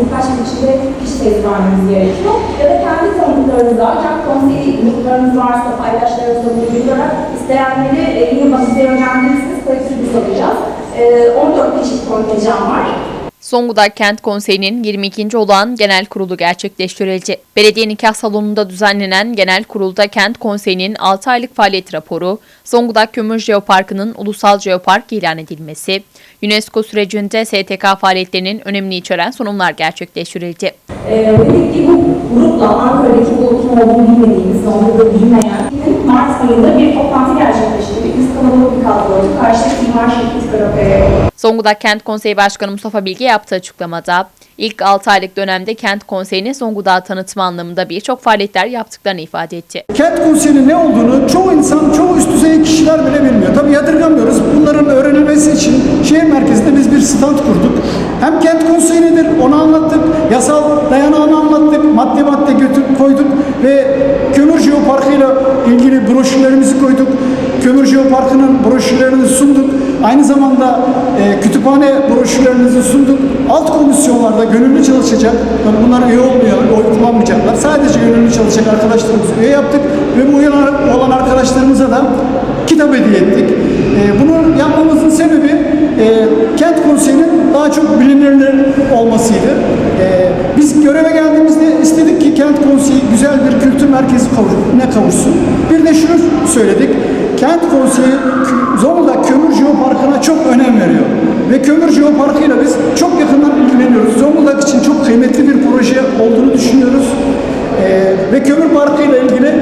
Birkaç gün içinde kişi testi vermemiz gerekiyor. Ya da kendi tanıdıklarınızda, kent konseyi gruplarınız varsa paydaşlarınızla bunu olarak isteyenleri e, masaya yönlendirirsiniz. Kolektif biz alacağız. E, 14 kişilik kontenjan var. Zonguldak Kent Konseyi'nin 22. olan genel kurulu gerçekleştirildi. Belediye nikah salonunda düzenlenen genel kurulda Kent Konseyi'nin 6 aylık faaliyet raporu, Zonguldak Kömür Jeoparkı'nın ulusal jeopark ilan edilmesi, UNESCO sürecinde STK faaliyetlerinin önemini içeren sunumlar gerçekleştirildi. E, dedik ki bu grupla Ankara'daki bu kim olduğunu bilmediğimiz, onu da bilmeyen Mart ayında bir. Kadroyduk. Karşıdaki imar şirketi Karakaya Zonguldak Kent Konseyi Başkanı Mustafa Bilge yaptığı açıklamada, ilk 6 aylık dönemde Kent Konseyi'nin Zonguldak'ı tanıtma anlamında birçok faaliyetler yaptıklarını ifade etti. Kent konseyinin ne olduğunu çoğu insan, çoğu üst düzey kişiler bile bilmiyor. Tabii yadırgamıyoruz. Bunların öğrenilmesi için şehir merkezinde biz bir stand kurduk. Hem kent konseyi nedir onu anlattık, yasal dayanağını anlattık, madde madde götür, koyduk ve kömür jeoparkıyla ilgili broşürlerimizi koyduk. Kömür jeoparkının broşürlerini sunduk. Aynı zamanda e, kütüphane broşürlerimizi sunduk. Alt komisyonlarda gönüllü çalışacak, yani bunlar üye olmuyor, oy kullanmayacaklar. Sadece gönüllü çalışacak arkadaşlarımızı üye yaptık ve bu üye olan arkadaşlarımıza da kitap hediye ettik. E, bunu yapmamızın sebebi e, kent konseyinin daha çok bilinirler olmasıydı. E, biz göreve geldiğimizde istedik ki kent konseyi güzel bir kültür merkezi ne kavuşsun. Bir de şunu söyledik. Kent konseyi Zonguldak Kömür Jeoparkı'na çok önem veriyor. Ve Kömür Jeoparkı'yla biz çok yakından ilgileniyoruz. Zonguldak için çok kıymetli bir proje olduğunu düşünüyoruz. Ee, ve Kömür Parkı ile ilgili